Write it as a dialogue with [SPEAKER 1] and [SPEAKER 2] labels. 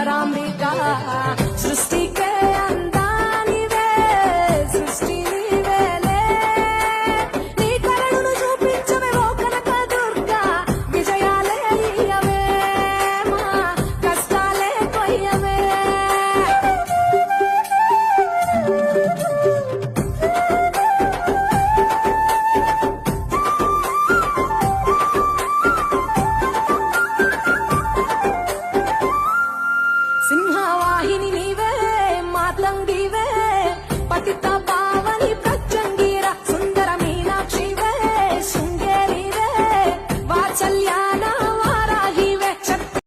[SPEAKER 1] పరాంబిక సృష్టి ಸಿಂಹವಾಹಿನಿ ನೀವೇ ಮಾತಂಗಿವೆ